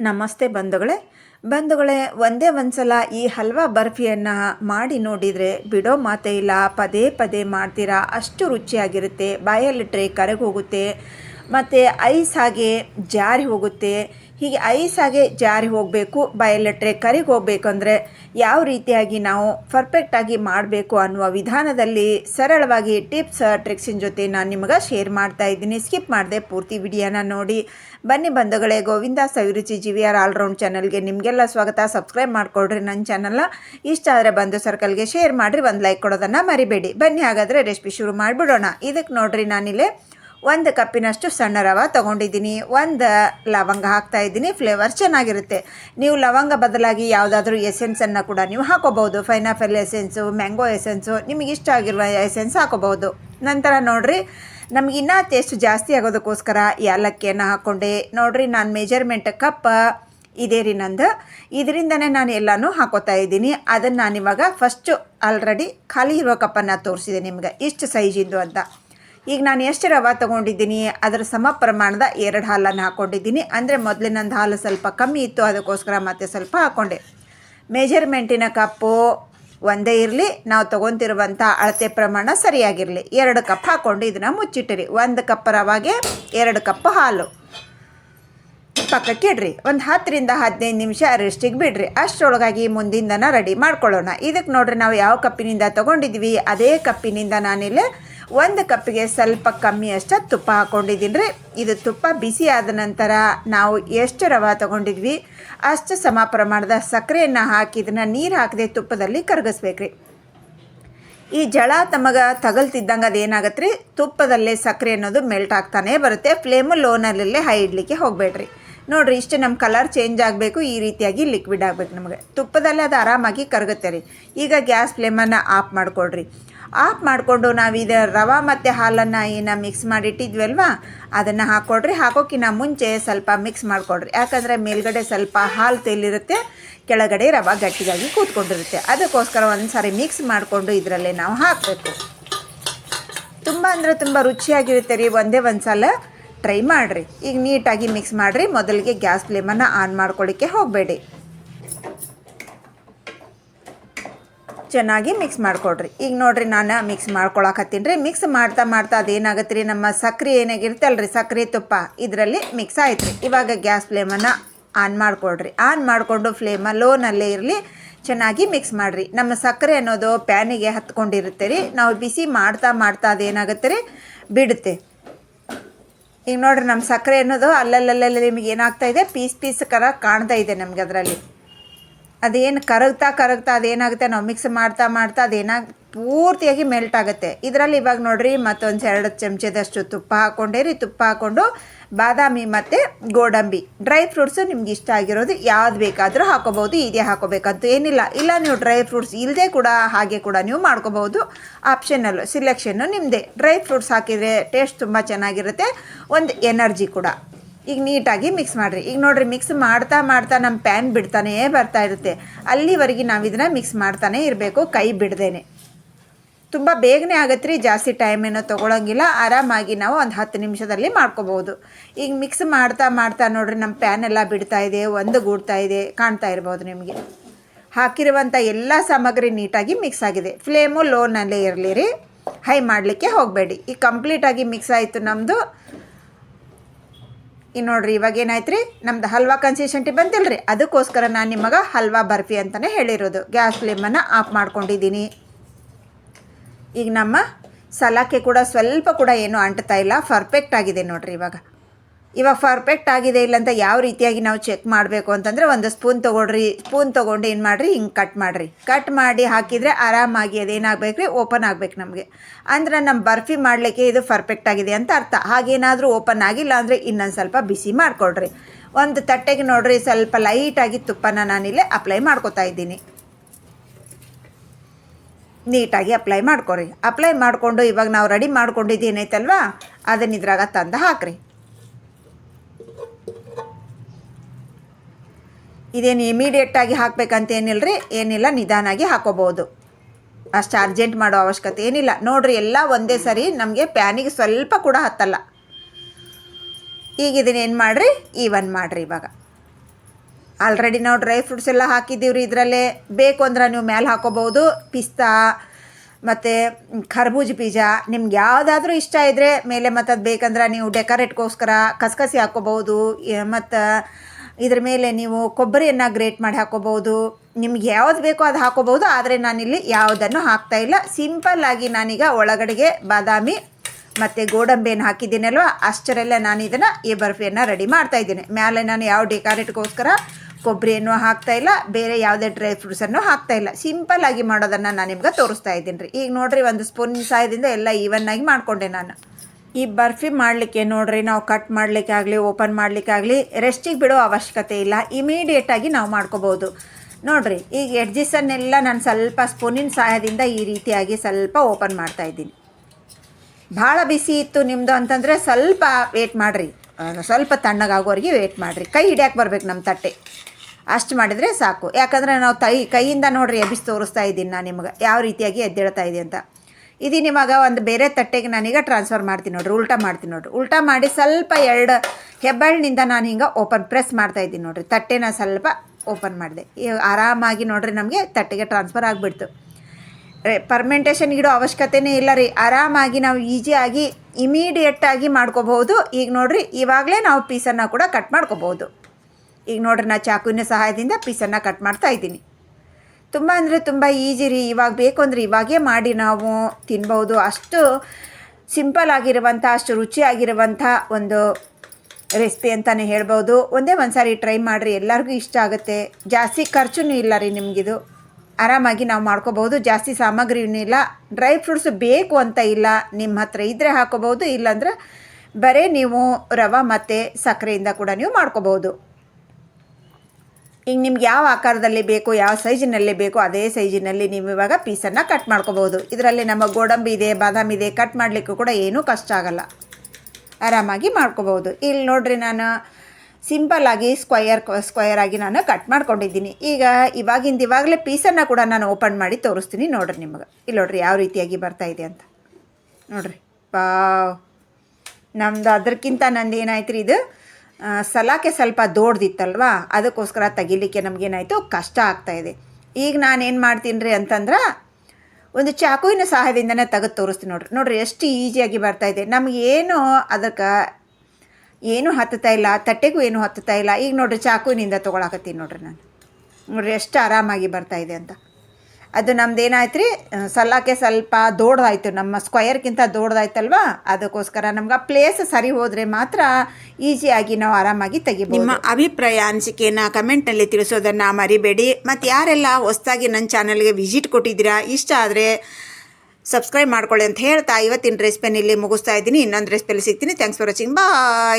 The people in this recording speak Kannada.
ನಮಸ್ತೆ ಬಂಧುಗಳೇ. ಬಂಧುಗಳೇ, ಒಂದೇ ಒಂದ್ಸಲ ಈ ಹಲ್ವಾ ಬರ್ಫಿಯನ್ನು ಮಾಡಿ ನೋಡಿದರೆ ಬಿಡೋ ಮಾತೇ ಇಲ್ಲ, ಪದೇ ಪದೇ ಮಾಡ್ತೀರಾ, ಅಷ್ಟು ರುಚಿಯಾಗಿರುತ್ತೆ ಬಾಯಲ್ಲಿಟ್ಟರೆ ಕರಗೋಗುತ್ತೆ, ಮತ್ತು ಐಸ್ ಹಾಗೆ ಜಾರಿ ಹೋಗುತ್ತೆ. ಹೀಗೆ ಐಸ್ ಆಗೇ ಜಾರಿ ಹೋಗಬೇಕು ಬಾಯಲ್ಲಿಟ್ಟರೆ ಕರಿಗೆ ಹೋಗಬೇಕು ಅಂದರೆ ಯಾವ ರೀತಿಯಾಗಿ ನಾವು ಪರ್ಫೆಕ್ಟಾಗಿ ಮಾಡಬೇಕು ಅನ್ನುವ ವಿಧಾನದಲ್ಲಿ ಸರಳವಾಗಿ ಟಿಪ್ಸ್ ಟ್ರಿಕ್ಸಿನ ಜೊತೆ ನಾನು ನಿಮಗೆ ಶೇರ್ ಮಾಡ್ತಾ ಇದ್ದೀನಿ. ಸ್ಕಿಪ್ ಮಾಡಿದೆ ಪೂರ್ತಿ ವಿಡಿಯೋನ ನೋಡಿ. ಬನ್ನಿ ಬಂಧುಗಳೇ, Govinda Saviruchi G V R all round ಚಾನಲ್ಗೆ ನಿಮಗೆಲ್ಲ ಸ್ವಾಗತ. ಸಬ್ಸ್ಕ್ರೈಬ್ ಮಾಡಿಕೊಡ್ರಿ ನನ್ನ ಚಾನಲ್ನ ಇಷ್ಟ ಆದರೆ ಬಂಧು ಸರ್ಕಲ್ಗೆ ಶೇರ್ ಮಾಡಿರಿ. ಒಂದು ಲೈಕ್ ಕೊಡೋದನ್ನು ಮರಿಬೇಡಿ. ಬನ್ನಿ ಹಾಗಾದರೆ ರೆಸಿಪಿ ಶುರು ಮಾಡಿಬಿಡೋಣ. ಇದಕ್ಕೆ ನೋಡಿರಿ ನಾನಿಲ್ಲಿ ಒಂದು ಕಪ್ಪಿನಷ್ಟು ಸಣ್ಣ ರವೆ ತೊಗೊಂಡಿದ್ದೀನಿ. ಒಂದು ಲವಂಗ ಹಾಕ್ತಾ ಇದ್ದೀನಿ. ಫ್ಲೇವರ್ ಚೆನ್ನಾಗಿರುತ್ತೆ. ನೀವು ಲವಂಗ ಬದಲಾಗಿ ಯಾವುದಾದ್ರೂ ಎಸೆನ್ಸನ್ನು ಕೂಡ ನೀವು ಹಾಕೋಬಹುದು. ಪೈನಾಪಲ್ ಎಸೆನ್ಸು ಮ್ಯಾಂಗೋ ಎಸೆನ್ಸು ನಿಮಗೆ ಇಷ್ಟ ಆಗಿರುವ ಎಸೆನ್ಸ್ ಹಾಕೋಬಹುದು. ನಂತರ ನೋಡಿರಿ, ನಮ್ಗೆ ಇನ್ನೂ ಟೇಸ್ಟ್ ಜಾಸ್ತಿ ಆಗೋದಕ್ಕೋಸ್ಕರ ಏಲಕ್ಕಿಯನ್ನು ಹಾಕ್ಕೊಂಡೆ. ನೋಡಿರಿ, ನಾನು ಮೆಜರ್ಮೆಂಟ್ ಕಪ್ಪ ಇದೇ ರೀ ನಂದು. ಇದರಿಂದನೇ ನಾನು ಎಲ್ಲನೂ ಹಾಕೋತಾ ಇದ್ದೀನಿ. ಅದನ್ನು ನಾನಿವಾಗ ಫಸ್ಟು ಆಲ್ರೆಡಿ ಖಾಲಿ ಇರುವ ಕಪ್ಪನ್ನು ತೋರಿಸಿದೆ ನಿಮ್ಗೆ. ಇಷ್ಟು ಸೈಜಿಂದು ಅಂತ. ಈಗ ನಾನು ಎಷ್ಟು ರವೆ ತೊಗೊಂಡಿದ್ದೀನಿ, ಅದರ ಸಮ ಪ್ರಮಾಣದ ಎರಡು ಹಾಲನ್ನು ಹಾಕ್ಕೊಂಡಿದ್ದೀನಿ ಅಂದರೆ ಮೊದಲಿನಂದು ಹಾಲು ಸ್ವಲ್ಪ ಕಮ್ಮಿ ಇತ್ತು, ಅದಕ್ಕೋಸ್ಕರ ಮತ್ತೆ ಸ್ವಲ್ಪ ಹಾಕ್ಕೊಂಡೆ ಮೆಜರ್ಮೆಂಟಿನ ಕಪ್ಪು ಒಂದೇ ಇರಲಿ, ನಾವು ತೊಗೊತಿರುವಂಥ ಅಳತೆ ಪ್ರಮಾಣ ಸರಿಯಾಗಿರಲಿ. ಎರಡು ಕಪ್ ಹಾಕ್ಕೊಂಡು ಇದನ್ನು ಮುಚ್ಚಿಟ್ಟಿರಿ. ಒಂದು ಕಪ್ ರವಾಗೆ ಎರಡು ಕಪ್ ಹಾಲು. ಪಕ್ಕಕ್ಕೆ ಇಡ್ರಿ. ಒಂದು ಹತ್ತರಿಂದ ಹದಿನೈದು ನಿಮಿಷ ರೆಸ್ಟಿಗೆ ಬಿಡ್ರಿ. ಅಷ್ಟರೊಳಗಾಗಿ ಮುಂದಿಂದನ ರೆಡಿ ಮಾಡ್ಕೊಳ್ಳೋಣ. ಇದಕ್ಕೆ ನೋಡ್ರಿ, ನಾವು ಯಾವ ಕಪ್ಪಿನಿಂದ ತೊಗೊಂಡಿದ್ವಿ ಅದೇ ಕಪ್ಪಿನಿಂದ ನಾನಿಲ್ಲಿ ಒಂದು ಕಪ್ಪಿಗೆ ಸ್ವಲ್ಪ ಕಮ್ಮಿ ಅಷ್ಟು ತುಪ್ಪ ಹಾಕ್ಕೊಂಡಿದ್ದೀನಿ ರೀ. ಇದು ತುಪ್ಪ ಬಿಸಿ ಆದ ನಂತರ ನಾವು ಎಷ್ಟು ರವೆ ತೊಗೊಂಡಿದ್ವಿ, ಅಷ್ಟು ಸಮ ಪ್ರಮಾಣದ ಸಕ್ಕರೆಯನ್ನು ಹಾಕಿ ಇದನ್ನು ನೀರು ಹಾಕದೆ ತುಪ್ಪದಲ್ಲಿ ಕರಗಿಸ್ಬೇಕ್ರಿ ಈ ಜಳ ತಮಗೆ ತಗಲ್ತಿದ್ದಂಗೆ ಅದೇನಾಗತ್ತೆ ರೀ, ತುಪ್ಪದಲ್ಲೇ ಸಕ್ಕರೆ ಅನ್ನೋದು ಮೆಲ್ಟ್ ಆಗ್ತಾನೆ ಬರುತ್ತೆ ಫ್ಲೇಮು ಲೋನಲ್ಲೇ ಹೈ ಇಡ್ಲಿಕ್ಕೆ ಹೋಗಬೇಡ್ರಿ. ನೋಡಿರಿ, ಇಷ್ಟು ನಮ್ಮ ಕಲರ್ ಚೇಂಜ್ ಆಗಬೇಕು, ಈ ರೀತಿಯಾಗಿ ಲಿಕ್ವಿಡ್ ಆಗಬೇಕು ನಮಗೆ. ತುಪ್ಪದಲ್ಲೇ ಅದು ಆರಾಮಾಗಿ ಕರಗುತ್ತೆ ರೀ. ಈಗ ಗ್ಯಾಸ್ ಫ್ಲೇಮನ್ನು ಆಫ್ ಮಾಡಿಕೊಡ್ರಿ ಆಫ್ ಮಾಡಿಕೊಂಡು ನಾವು ಇದು ರವೆ ಮತ್ತು ಹಾಲನ್ನು ಏನು ಮಿಕ್ಸ್ ಮಾಡಿಟ್ಟಿದ್ವಲ್ವಾ ಅದನ್ನು ಹಾಕ್ಕೊಡ್ರಿ ಹಾಕೋಕ್ಕಿಂತ ಮುಂಚೆ ಸ್ವಲ್ಪ ಮಿಕ್ಸ್ ಮಾಡಿಕೊಡ್ರಿ. ಯಾಕಂದರೆ ಮೇಲ್ಗಡೆ ಸ್ವಲ್ಪ ಹಾಲು ತೇಲಿರುತ್ತೆ ಕೆಳಗಡೆ ರವೆ ಗಟ್ಟಿಗಾಗಿ ಕೂತ್ಕೊಂಡಿರುತ್ತೆ. ಅದಕ್ಕೋಸ್ಕರ ಒಂದು ಸಾರಿ ಮಿಕ್ಸ್ ಮಾಡಿಕೊಂಡು ಇದರಲ್ಲೇ ನಾವು ಹಾಕಬೇಕು. ತುಂಬ ಅಂದರೆ ತುಂಬ ರುಚಿಯಾಗಿರುತ್ತೆ ರೀ. ಒಂದೇ ಒಂದು ಸಲ ಟ್ರೈ ಮಾಡಿರಿ. ಈಗ ನೀಟಾಗಿ ಮಿಕ್ಸ್ ಮಾಡಿರಿ. ಮೊದಲಿಗೆ ಗ್ಯಾಸ್ ಫ್ಲೇಮನ್ನು ಆನ್ ಮಾಡ್ಕೊಳ್ಳಿಕ್ಕೆ ಹೋಗಬೇಡಿ. ಚೆನ್ನಾಗಿ ಮಿಕ್ಸ್ ಮಾಡಿಕೊಡ್ರಿ. ಈಗ ನೋಡ್ರಿ ನಾನು ಮಿಕ್ಸ್ ಮಾಡ್ಕೊಳಕತ್ತೀನಿ ರೀ. ಮಿಕ್ಸ್ ಮಾಡ್ತಾ ಮಾಡ್ತಾ ಅದೇನಾಗತ್ತೆ ರೀ ನಮ್ಮ ಸಕ್ಕರೆ ಏನಾಗಿರ್ತಲ್ಲ ರೀ ಸಕ್ಕರೆ ತುಪ್ಪ ಇದರಲ್ಲಿ ಮಿಕ್ಸ್ ಆಯ್ತು ರೀ ಇವಾಗ ಗ್ಯಾಸ್ ಫ್ಲೇಮನ್ನು ಆನ್ ಮಾಡಿಕೊಡ್ರಿ. ಆನ್ ಮಾಡಿಕೊಂಡು ಫ್ಲೇಮ ಲೋನಲ್ಲೇ ಇರಲಿ. ಚೆನ್ನಾಗಿ ಮಿಕ್ಸ್ ಮಾಡಿರಿ. ನಮ್ಮ ಸಕ್ಕರೆ ಅನ್ನೋದು ಪ್ಯಾನಿಗೆ ಹತ್ಕೊಂಡಿರುತ್ತೆ ರೀ. ನಾವು ಬಿಸಿ ಮಾಡ್ತಾ ಮಾಡ್ತಾ ಅದೇನಾಗುತ್ತೆ ರೀ? ಬಿಡುತ್ತೆ. ಈಗ ನೋಡ್ರಿ ನಮ್ಮ ಸಕ್ಕರೆ ಅನ್ನೋದು ಅಲ್ಲಲ್ಲಲ್ಲಲ್ಲಿ ನಿಮಗೆ ಏನಾಗ್ತಾ ಇದೆ? ಪೀಸ್ ಪೀಸ್ ಕರ ಕಾಣ್ತಾ ಇದೆ ನಮಗೆ ಅದರಲ್ಲಿ. ಅದೇನು ಕರಗ್ತಾ ಕರಗ್ತಾ ಅದೇನಾಗುತ್ತೆ? ನಾವು ಮಿಕ್ಸ್ ಮಾಡ್ತಾ ಮಾಡ್ತಾ ಅದೇನಾಗ ಪೂರ್ತಿಯಾಗಿ ಮೆಲ್ಟ್ ಆಗುತ್ತೆ. ಇದರಲ್ಲಿ ಇವಾಗ ನೋಡ್ರಿ ಮತ್ತೊಂದು ಎರಡು ಚಮಚದಷ್ಟು ತುಪ್ಪ ಹಾಕ್ಕೊಂಡೇ ರೀ. ತುಪ್ಪ ಹಾಕ್ಕೊಂಡು ಬಾದಾಮಿ ಮತ್ತು ಗೋಡಂಬಿ. ಡ್ರೈ ಫ್ರೂಟ್ಸು ನಿಮ್ಗೆ ಇಷ್ಟ ಆಗಿರೋದು ಯಾವ್ದು ಬೇಕಾದರೂ ಹಾಕೋಬೋದು ಇದೇ ಹಾಕೋಬೇಕಂತ ಏನಿಲ್ಲ. ಇಲ್ಲ, ನೀವು ಡ್ರೈ ಫ್ರೂಟ್ಸ್ ಇಲ್ಲದೆ ಕೂಡ ಹಾಗೆ ಕೂಡ ನೀವು ಮಾಡ್ಕೋಬೋದು ಆಪ್ಷನಲ್ಲು ಸಿಲೆಕ್ಷನ್ನು ನಿಮ್ಮದೇ ಡ್ರೈ ಫ್ರೂಟ್ಸ್ ಹಾಕಿದರೆ ಟೇಸ್ಟ್ ತುಂಬ ಚೆನ್ನಾಗಿರುತ್ತೆ. ಒಂದು ಎನರ್ಜಿ ಕೂಡ. ಈಗ ನೀಟಾಗಿ ಮಿಕ್ಸ್ ಮಾಡಿರಿ. ಈಗ ನೋಡಿರಿ ಮಿಕ್ಸ್ ಮಾಡ್ತಾ ಮಾಡ್ತಾ ನಮ್ಮ ಪ್ಯಾನ್ ಬಿಡ್ತಾನೇ ಬರ್ತಾ ಇರುತ್ತೆ. ಅಲ್ಲಿವರೆಗೆ ನಾವು ಇದನ್ನು ಮಿಕ್ಸ್ ಮಾಡ್ತಾನೆ ಇರಬೇಕು, ಕೈ ಬಿಡ್ದೇನೆ. ತುಂಬ ಬೇಗನೆ ಆಗತ್ತೆ ರೀ ಜಾಸ್ತಿ ಟೈಮ್ ಏನೋ ತೊಗೊಳಂಗಿಲ್ಲ. ಆರಾಮಾಗಿ ನಾವು ಒಂದು ಹತ್ತು ನಿಮಿಷದಲ್ಲಿ ಮಾಡ್ಕೋಬೋದು ಈಗ ಮಿಕ್ಸ್ ಮಾಡ್ತಾ ಮಾಡ್ತಾ ನೋಡ್ರಿ ನಮ್ಮ ಪ್ಯಾನ್ ಎಲ್ಲ ಬಿಡ್ತಾ ಇದೆ ಒಂದು ಗೂಡ್ತಾ ಇದೆ, ಕಾಣ್ತಾ ಇರ್ಬೋದು ನಿಮಗೆ. ಹಾಕಿರುವಂಥ ಎಲ್ಲ ಸಾಮಗ್ರಿ ನೀಟಾಗಿ ಮಿಕ್ಸ್ ಆಗಿದೆ. ಫ್ಲೇಮು ಲೋನಲ್ಲೇ ಇರಲಿ ರೀ ಹೈ ಮಾಡಲಿಕ್ಕೆ ಹೋಗಬೇಡಿ. ಈಗ ಕಂಪ್ಲೀಟಾಗಿ ಮಿಕ್ಸ್ ಆಯಿತು ನಮ್ಮದು ಇನ್ನು ನೋಡ್ರಿ, ಇವಾಗ ಏನಾಯ್ತು ರೀ ನಮ್ದು ಹಲ್ವಾ ಕನ್ಸಿಸ್ಟೆಂಟಿ ಬಂತಿಲ್ಲ ರೀ ಅದಕ್ಕೋಸ್ಕರ ನಾನು ನಿಮಗೆ ಹಲ್ವಾ ಬರ್ಫಿ ಅಂತಲೇ ಹೇಳಿರೋದು. ಗ್ಯಾಸ್ ಫ್ಲೇಮನ್ನು ಆಫ್ ಮಾಡ್ಕೊಂಡಿದ್ದೀನಿ. ಈಗ ನಮ್ಮ ಸಲಾಕೆ ಕೂಡ ಸ್ವಲ್ಪ ಕೂಡ ಏನೂ ಅಂಟ್ತಾ ಇಲ್ಲ. ಪರ್ಫೆಕ್ಟ್ ಆಗಿದೆ ನೋಡ್ರಿ ಇವಾಗ. ಇವಾಗ ಪರ್ಫೆಕ್ಟ್ ಆಗಿದೆ ಇಲ್ಲ ಅಂತ ಯಾವ ರೀತಿಯಾಗಿ ನಾವು ಚೆಕ್ ಮಾಡಬೇಕು ಅಂತಂದರೆ ಒಂದು ಸ್ಪೂನ್ ತೊಗೊಳ್ರಿ ಸ್ಪೂನ್ ತೊಗೊಂಡು ಏನು ಮಾಡಿರಿ, ಹಿಂಗೆ ಕಟ್ ಮಾಡಿರಿ. ಕಟ್ ಮಾಡಿ ಹಾಕಿದರೆ ಆರಾಮಾಗಿ ಅದೇನಾಗಬೇಕು ರೀ ಓಪನ್ ಆಗಬೇಕು ನಮಗೆ. ಅಂದ್ರೆ ನಮ್ಮ ಬರ್ಫಿ ಮಾಡಲಿಕ್ಕೆ ಇದು ಪರ್ಫೆಕ್ಟ್ ಆಗಿದೆ ಅಂತ ಅರ್ಥ. ಹಾಗೇನಾದರೂ ಓಪನ್ ಆಗಿಲ್ಲ ಅಂದರೆ ಇನ್ನೊಂದು ಸ್ವಲ್ಪ ಬಿಸಿ ಮಾಡಿಕೊಡ್ರಿ ಒಂದು ತಟ್ಟೆಗೆ ನೋಡ್ರಿ, ಸ್ವಲ್ಪ ಲೈಟಾಗಿ ತುಪ್ಪನ ನಾನಿಲ್ಲೇ ಅಪ್ಲೈ ಮಾಡ್ಕೊತಾ ಇದ್ದೀನಿ. ನೀಟಾಗಿ ಅಪ್ಲೈ ಮಾಡ್ಕೊರಿ. ಅಪ್ಲೈ ಮಾಡಿಕೊಂಡು ಇವಾಗ ನಾವು ರೆಡಿ ಮಾಡ್ಕೊಂಡಿದ್ದೇನೈತಲ್ವಾ ಅದನ್ನ ಇದ್ರಾಗ ತಂದು ಹಾಕ್ರಿ. ಇದೇನು ಇಮಿಡಿಯೇಟಾಗಿ ಹಾಕ್ಬೇಕಂತ ಏನಿಲ್ಲ ರೀ ಏನಿಲ್ಲ, ನಿಧಾನಾಗಿ ಹಾಕೋಬೋದು ಅಷ್ಟು ಅರ್ಜೆಂಟ್ ಮಾಡೋ ಅವಶ್ಯಕತೆ ಏನಿಲ್ಲ. ನೋಡಿರಿ, ಎಲ್ಲ ಒಂದೇ ಸರಿ ನಮಗೆ ಪ್ಯಾನಿಗೆ ಸ್ವಲ್ಪ ಕೂಡ ಹತ್ತಲ್ಲ. ಈಗ ಇದನ್ನ ಏನು ಮಾಡಿರಿ? ಈವನ್ ಮಾಡಿರಿ ಇವಾಗ. ಆಲ್ರೆಡಿ ನಾವು ಡ್ರೈ ಫ್ರೂಟ್ಸ್ ಎಲ್ಲ ಹಾಕಿದ್ದೀವ್ರಿ ಇದರಲ್ಲೇ. ಬೇಕು ಅಂದ್ರೆ ನೀವು ಮೇಲೆ ಹಾಕೋಬೋದು ಪಿಸ್ತಾ, ಮತ್ತು ಖರ್ಬೂಜ ಬೀಜ, ನಿಮ್ಗೆ ಯಾವುದಾದ್ರೂ ಇಷ್ಟ ಇದ್ದರೆ ಮೇಲೆ ಮತ್ತದು ಬೇಕಂದ್ರೆ ನೀವು ಡೆಕೋರೇಟ್ಗೋಸ್ಕರ ಕಸಕಸಿ ಹಾಕೋಬಹುದು. ಮತ್ತು ಇದ್ರ ಮೇಲೆ ನೀವು ಕೊಬ್ಬರಿಯನ್ನು ಗ್ರೇಟ್ ಮಾಡಿ ಹಾಕೋಬಹುದು. ನಿಮ್ಗೆ ಯಾವ್ದು ಬೇಕೋ ಅದು ಹಾಕೋಬಹುದು, ಆದರೆ ನಾನಿಲ್ಲಿ ಯಾವುದನ್ನು ಹಾಕ್ತಾ ಇಲ್ಲ. ಸಿಂಪಲ್ಲಾಗಿ ನಾನೀಗ ಒಳಗಡೆಗೆ ಬಾದಾಮಿ ಮತ್ತು ಗೋಡಂಬಿಯನ್ನು ಹಾಕಿದ್ದೀನಲ್ವ, ಅಷ್ಟರಲ್ಲ ನಾನು ಇದನ್ನು ಈ ಬರ್ಫಿಯನ್ನು ರೆಡಿ ಮಾಡ್ತಾ ಇದ್ದೀನಿ. ಮೇಲೆ ನಾನು ಯಾವ ಡೆಕಾರೇಟ್ಗೋಸ್ಕರ ಕೊಬ್ಬರಿಯನ್ನು ಹಾಕ್ತಾ ಇಲ್ಲ, ಬೇರೆ ಯಾವುದೇ ಡ್ರೈ ಫ್ರೂಟ್ಸನ್ನು ಹಾಕ್ತಾ ಇಲ್ಲ. ಸಿಂಪಲ್ಲಾಗಿ ಮಾಡೋದನ್ನು ನಾನು ನಿಮ್ಗೆ ತೋರಿಸ್ತಾ ಇದ್ದೀನಿ ರೀ. ಈಗ ನೋಡಿರಿ, ಒಂದು ಸ್ಪೂನ್ ಸಹಾಯದಿಂದ ಎಲ್ಲ ಈವನ್ನಾಗಿ ಮಾಡಿಕೊಂಡೆ ನಾನು. ಈ ಬರ್ಫಿ ಮಾಡಲಿಕ್ಕೆ ನೋಡ್ರಿ, ನಾವು ಕಟ್ ಮಾಡಲಿಕ್ಕೆ ಆಗಲಿ ಓಪನ್ ಮಾಡಲಿಕ್ಕೆ ಆಗಲಿ ರೆಸ್ಟಿಗೆ ಬಿಡೋ ಅವಶ್ಯಕತೆ ಇಲ್ಲ. ಇಮಿಡಿಯೇಟಾಗಿ ನಾವು ಮಾಡ್ಕೋಬೋದು. ನೋಡ್ರಿ, ಈಗ ಎಡ್ಜಿಸನ್ನೆಲ್ಲ ನಾನು ಸ್ವಲ್ಪ ಸ್ಪೂನಿನ ಸಹಾಯದಿಂದ ಈ ರೀತಿಯಾಗಿ ಸ್ವಲ್ಪ ಓಪನ್ ಮಾಡ್ತಾ ಇದ್ದೀನಿ. ಭಾಳ ಬಿಸಿ ಇತ್ತು ನಿಮ್ಮದು ಅಂತಂದರೆ ಸ್ವಲ್ಪ ವೇಟ್ ಮಾಡಿರಿ. ಸ್ವಲ್ಪ ತಣ್ಣಗಾಗೋರಿಗೆ ವೇಟ್ ಮಾಡಿರಿ. ಕೈ ಹಿಡಿಯಕ್ಕೆ ಬರಬೇಕು ನಮ್ಮ ತಟ್ಟೆ. ಅಷ್ಟು ಮಾಡಿದರೆ ಸಾಕು. ಯಾಕಂದರೆ ನಾವು ತೈ, ಕೈಯಿಂದ ನೋಡಿರಿ ಎಬ್ಬಿಸಿ ತೋರಿಸ್ತಾ ಇದ್ದೀನಿ ನಾನು ನಿಮಗೆ. ಯಾವ ರೀತಿಯಾಗಿ ಎದ್ದೇಳ್ತಾ ಇದೆ ಅಂತ. ಇದು ಇವಾಗ ಒಂದು ಬೇರೆ ತಟ್ಟೆಗೆ ನಾನೀಗ ಟ್ರಾನ್ಸ್ಫರ್ ಮಾಡ್ತೀನಿ ನೋಡ್ರಿ, ಉಲ್ಟಾ ಮಾಡ್ತೀನಿ ನೋಡ್ರಿ. ಉಲ್ಟಾ ಮಾಡಿ ಸ್ವಲ್ಪ ಎರಡು ಹೆಬ್ಬಳ್ಳಿನಿಂದ ನಾನು ಹಿಂಗೆ ಓಪನ್ ಪ್ರೆಸ್ ಮಾಡ್ತಾ ಇದ್ದೀನಿ ನೋಡ್ರಿ. ತಟ್ಟೆನ ಸ್ವಲ್ಪ ಓಪನ್ ಮಾಡಿದೆ. ಆರಾಮಾಗಿ ನೋಡ್ರಿ ನಮಗೆ ತಟ್ಟೆಗೆ ಟ್ರಾನ್ಸ್ಫರ್ ಆಗಿಬಿಡ್ತು. ಪರ್ಮೆಂಟೇಷನ್ ಇಡೋ ಅವಶ್ಯಕತೆನೇ ಇಲ್ಲ ರೀ. ಆರಾಮಾಗಿ ನಾವು ಈಸಿಯಾಗಿ ಇಮಿಡಿಯೇಟಾಗಿ ಮಾಡ್ಕೋಬಹುದು. ಈಗ ನೋಡ್ರಿ, ಇವಾಗಲೇ ನಾವು ಪೀಸನ್ನು ಕೂಡ ಕಟ್ ಮಾಡ್ಕೋಬಹುದು. ಈಗ ನೋಡ್ರಿ ನಾ ಚಾಕುವಿನ ಸಹಾಯದಿಂದ ಪೀಸನ್ನು ಕಟ್ ಮಾಡ್ತಾ ಇದ್ದೀನಿ. ತುಂಬ ಅಂದರೆ ತುಂಬ ಈಸಿ ರೀ. ಇವಾಗ ಬೇಕು ಅಂದರೆ ಇವಾಗೇ ಮಾಡಿ ನಾವು ತಿನ್ಬೋದು. ಅಷ್ಟು ಸಿಂಪಲ್ ಆಗಿರುವಂಥ ಅಷ್ಟು ರುಚಿಯಾಗಿರುವಂಥ ಒಂದು ರೆಸಿಪಿ ಅಂತಲೇ ಹೇಳ್ಬೋದು. ಒಂದೇ ಒಂದು ಸಾರಿ ಟ್ರೈ ಮಾಡಿರಿ. ಎಲ್ಲರಿಗೂ ಇಷ್ಟ ಆಗುತ್ತೆ. ಜಾಸ್ತಿ ಖರ್ಚೂ ಇಲ್ಲ ರೀ ನಿಮಗಿದು. ಆರಾಮಾಗಿ ನಾವು ಮಾಡ್ಕೋಬೋದು ಜಾಸ್ತಿ ಸಾಮಗ್ರಿಯೂ ಇಲ್ಲ. ಡ್ರೈ ಫ್ರೂಟ್ಸ್ ಬೇಕು ಅಂತ ಇಲ್ಲ. ನಿಮ್ಮ ಹತ್ರ ಇದ್ದರೆ ಹಾಕೋಬೋದು ಇಲ್ಲಾಂದ್ರೆ ಬರೀ ನೀವು ರವೆ ಮತ್ತು ಸಕ್ಕರೆಯಿಂದ ಕೂಡ ನೀವು ಮಾಡ್ಕೋಬೋದು ಈಗ ನಿಮ್ಗೆ ಯಾವ ಆಕಾರದಲ್ಲಿ ಬೇಕು, ಯಾವ ಸೈಜಿನಲ್ಲಿ ಬೇಕು, ಅದೇ ಸೈಜಿನಲ್ಲಿ ನೀವು ಇವಾಗ ಪೀಸನ್ನು ಕಟ್ ಮಾಡ್ಕೋಬೋದು ಇದರಲ್ಲಿ ನಮ್ಮ ಗೋಡಂಬಿ ಇದೆ, ಬಾದಾಮಿ ಇದೆ ಕಟ್ ಮಾಡಲಿಕ್ಕೂ ಕೂಡ ಏನೂ ಕಷ್ಟ ಆಗಲ್ಲ. ಆರಾಮಾಗಿ ಮಾಡ್ಕೋಬೋದು ಇಲ್ಲಿ ನೋಡ್ರಿ ನಾನು ಸಿಂಪಲ್ಲಾಗಿ ಸ್ಕ್ವಯರ್ ಸ್ಕ್ವಯರ್ ಆಗಿ ನಾನು ಕಟ್ ಮಾಡ್ಕೊಂಡಿದ್ದೀನಿ. ಈಗ ಇವಾಗಿಂದ ಇವಾಗಲೇ ಪೀಸನ್ನು ಕೂಡ ನಾನು ಓಪನ್ ಮಾಡಿ ತೋರಿಸ್ತೀನಿ ನೋಡ್ರಿ ನಿಮಗೆ. ಇಲ್ಲಿ ನೋಡ್ರಿ ಯಾವ ರೀತಿಯಾಗಿ ಬರ್ತಾ ಇದೆ ಅಂತ. ನೋಡ್ರಿ. ಪಾವ್ ನಮ್ದು ಅದಕ್ಕಿಂತ ನಂದು ಏನಾಯ್ತು ರೀ ಇದು? ಸಲಾಕೆ ಸ್ವಲ್ಪ ದೊಡ್ದಿತ್ತಲ್ವಾ? ಅದಕ್ಕೋಸ್ಕರ ತೆಗಿಲಿಕ್ಕೆ ನಮಗೇನಾಯಿತು? ಕಷ್ಟ ಆಗ್ತಾ ಇದೆ. ಈಗ ನಾನು ಏನು ಮಾಡ್ತೀನಿ ರೀ ಅಂತಂದ್ರೆ, ಒಂದು ಚಾಕುವಿನ ಸಹಾಯದಿಂದನೇ ತೆಗೆದು ತೋರಿಸ್ತೀನಿ ನೋಡ್ರಿ. ನೋಡ್ರಿ, ಎಷ್ಟು ಈಸಿಯಾಗಿ ಬರ್ತಾ ಇದೆ. ನಮಗೇನು ಅದಕ್ಕೆ ಏನೂ ಹತ್ತುತ್ತಾ ಇಲ್ಲ, ತಟ್ಟೆಗೂ ಏನೂ ಹತ್ತುತ್ತಾ ಇಲ್ಲ. ಈಗ ನೋಡ್ರಿ, ಚಾಕುವಿನಿಂದ ತೊಗೊಳಕತ್ತೀನಿ ನೋಡ್ರಿ ನಾನು. ನೋಡ್ರಿ, ಎಷ್ಟು ಆರಾಮಾಗಿ ಬರ್ತಾ ಇದೆ ಅಂತ. ಅದು ನಮ್ದು ಏನಾಯ್ತು ರೀ ಸಲ್ಲಾಕೆ ಸ್ವಲ್ಪ ದೊಡ್ಡದಾಯ್ತು ನಮ್ಮ ಸ್ಕ್ವಯರ್ಗಿಂತ ದೊಡ್ಡದಾಯ್ತಲ್ವಾ ಅದಕ್ಕೋಸ್ಕರ ನಮ್ಗೆ ಪ್ಲೇಸ್ ಸರಿ ಹೋದರೆ ಮಾತ್ರ ಈಸಿಯಾಗಿ ನಾವು ಆರಾಮಾಗಿ ತೆಗಿಬೋದು. ನಿಮ್ಮ ಅಭಿಪ್ರಾಯ ಅನಿಸಿಕೆಯನ್ನು ಕಮೆಂಟ್ನಲ್ಲಿ ತಿಳಿಸೋದನ್ನು ಮರಿಬೇಡಿ. ಮತ್ತು ಯಾರೆಲ್ಲ ಹೊಸದಾಗಿ ನನ್ನ ಚಾನಲ್ಗೆ ವಿಸಿಟ್ ಕೊಟ್ಟಿದ್ದೀರಾ, ಇಷ್ಟ ಆದರೆ ಸಬ್ಸ್ಕ್ರೈಬ್ ಮಾಡ್ಕೊಳ್ಳಿ ಅಂತ ಹೇಳ್ತಾ, ಇವತ್ತಿನ ರೆಸಿಪಿನ ಇಲ್ಲಿ ಮುಗಿಸ್ತಾ ಇದ್ದೀನಿ, ಇನ್ನೊಂದು ರೆಸಿಪಿಯಲ್ಲಿ ಸಿಗ್ತೀನಿ. Thanks for watching bye